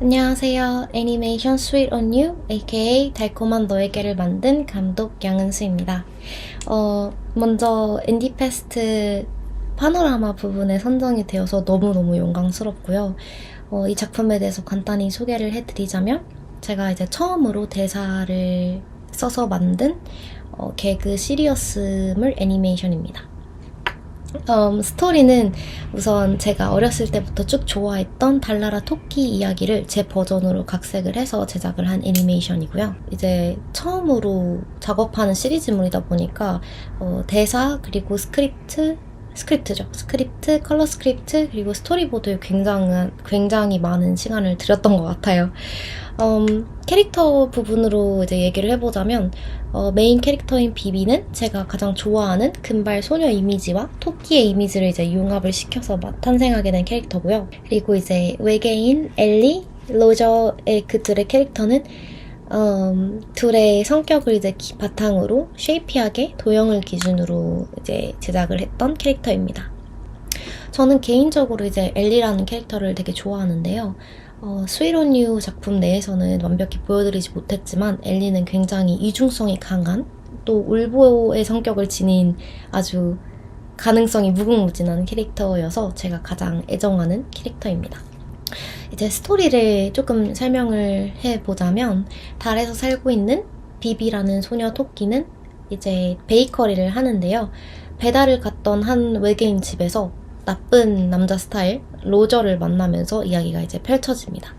안녕하세요. 애니메이션 스윗 온 유, aka 달콤한 너에게를 만든 감독 양은수입니다. 어, 먼저 인디페스트 파노라마 부분에 선정이 되어서 너무너무 영광스럽고요. 어, 이 작품에 대해서 간단히 소개를 해드리자면 제가 이제 처음으로 대사를 써서 만든 어, 개그 시리어스물 애니메이션입니다. 음, 스토리는 우선 제가 어렸을 때부터 쭉 좋아했던 달나라 토끼 이야기를 제 버전으로 각색을 해서 제작을 한 애니메이션이고요. 이제 처음으로 작업하는 시리즈물이다 보니까 어, 대사 그리고 스크립트 스크립트죠. 스크립트, 컬러 스크립트, 그리고 스토리보드에 굉장한, 굉장히 많은 시간을 들였던 것 같아요. 음, 캐릭터 부분으로 이제 얘기를 해보자면, 어, 메인 캐릭터인 비비는 제가 가장 좋아하는 금발 소녀 이미지와 토끼의 이미지를 이제 융합을 시켜서 마- 탄생하게 된 캐릭터고요. 그리고 이제 외계인 엘리, 로저의 그 둘의 캐릭터는 음, 둘의 성격을 이제 기- 바탕으로 쉐이피하게 도형을 기준으로 이제 제작을 했던 캐릭터입니다. 저는 개인적으로 이제 엘리라는 캐릭터를 되게 좋아하는데요. 어, 스위론 유 작품 내에서는 완벽히 보여드리지 못했지만 엘리는 굉장히 이중성이 강한 또 울보의 성격을 지닌 아주 가능성이 무궁무진한 캐릭터여서 제가 가장 애정하는 캐릭터입니다. 이제 스토리를 조금 설명을 해보자면 달에서 살고 있는 비비라는 소녀 토끼는 이제 베이커리를 하는데요. 배달을 갔던 한 외계인 집에서 나쁜 남자 스타일 로저를 만나면서 이야기가 이제 펼쳐집니다.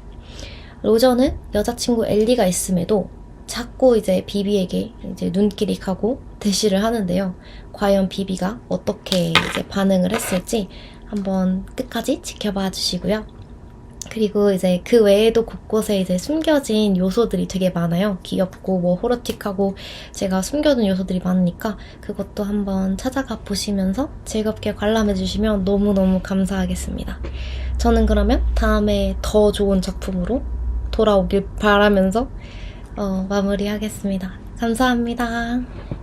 로저는 여자친구 엘리가 있음에도 자꾸 이제 비비에게 이제 눈길이 가고 대시를 하는데요. 과연 비비가 어떻게 이제 반응을 했을지 한번 끝까지 지켜봐 주시고요. 그리고 이제 그 외에도 곳곳에 이제 숨겨진 요소들이 되게 많아요. 귀엽고 뭐 호러틱하고 제가 숨겨둔 요소들이 많으니까 그것도 한번 찾아가 보시면서 즐겁게 관람해 주시면 너무너무 감사하겠습니다. 저는 그러면 다음에 더 좋은 작품으로 돌아오길 바라면서 어, 마무리하겠습니다. 감사합니다.